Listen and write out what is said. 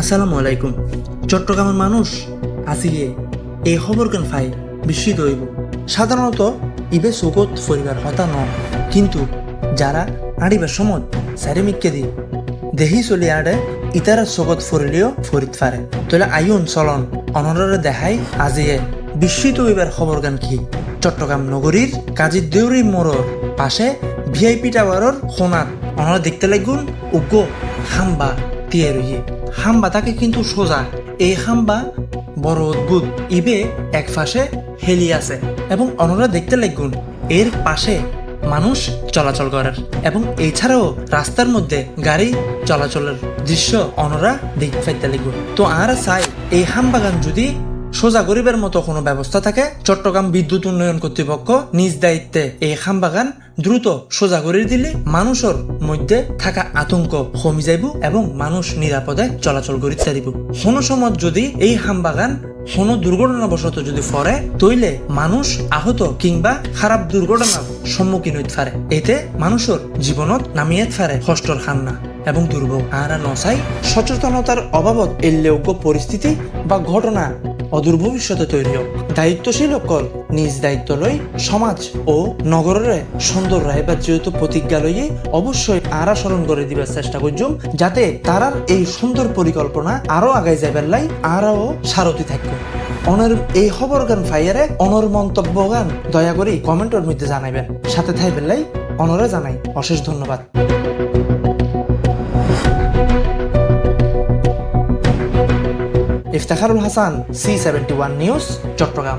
আসসালামু আলাইকুম। চট্টগ্রামের মানুষ আসিয়ে এই খবর কেন ফাই বিস্মিত হইব। সাধারণত ইবে সুগত পরিবার হতা ন কিন্তু যারা আড়িবার সময় সারিমিককে দি দেহি চলি আড়ে ইতারা সুগত ফরিলেও ফরিত ফারে তলে আয়ুন চলন অনরারে দেখাই আজিয়ে বিস্মিত হইবার খবর গান কি? চট্টগ্রাম নগরীর কাজী দেউরি মোড়র পাশে ভিআইপি টাওয়ারের খোনাত অনরা দেখতে লাগুন, উগ্র হাম্বা টিয়ে রইয়ে হাম্বা তাকে কিন্তু সোজা। এই হাম্বা বড় অদ্ভুত। ইবে এক পাশে হেলি আছে এবং অনরা দেখতে লাগুন, এর পাশে মানুষ চলাচল করার এবং এছাড়াও রাস্তার মধ্যে গাড়ি চলাচলের দৃশ্য অনরা দেখতে পাইতে লাগুন তো আর চাই, এই হামবাগান যদি সোজা গরিবের মতো কোনো ব্যবস্থা থাকে? চট্টগ্রাম বিদ্যুৎ উন্নয়ন কর্তৃপক্ষ নিজ দায়িত্বে এই খামবাগান দ্রুত সোজা করে দিলে মানুষের মধ্যে থাকা আতঙ্ক কমি যাইব এবং মানুষ নিরাপদে চলাচল করিতে দিব কোনো সময় যদি এই হামবাগান কোনো দুর্ঘটনাবশত যদি ফরে, তইলে মানুষ আহত কিংবা খারাপ দুর্ঘটনার সম্মুখীন হইতে পারে। এতে মানুষের জীবনত নামিয়ে পারে কষ্টর খান্না এবং দুর্ভোগ। আর নসাই সচেতনতার অভাবত এল্লেয়োগ্য পরিস্থিতি বা ঘটনা অদূর ভবিষ্যতে তৈরি হোক। দায়িত্বশীল অকল নিজ দায়িত্ব লই সমাজ ও নগরের সুন্দর রাইবার যেহেতু প্রতিজ্ঞা লইয়ে অবশ্যই আরা স্মরণ করে দিবার চেষ্টা করছুম যাতে তারার এই সুন্দর পরিকল্পনা আরও আগাই যাবার লাই আরও সারথি থাকবে। অনর এই খবর গান ফাইয়ারে অনর মন্তব্য গান দয়া করে কমেন্টের মধ্যে জানাইবেন। সাথে থাইবেন লাই, অনরে জানাই অশেষ ধন্যবাদ। Iftekharul Hasan C seventy one news Chattogram.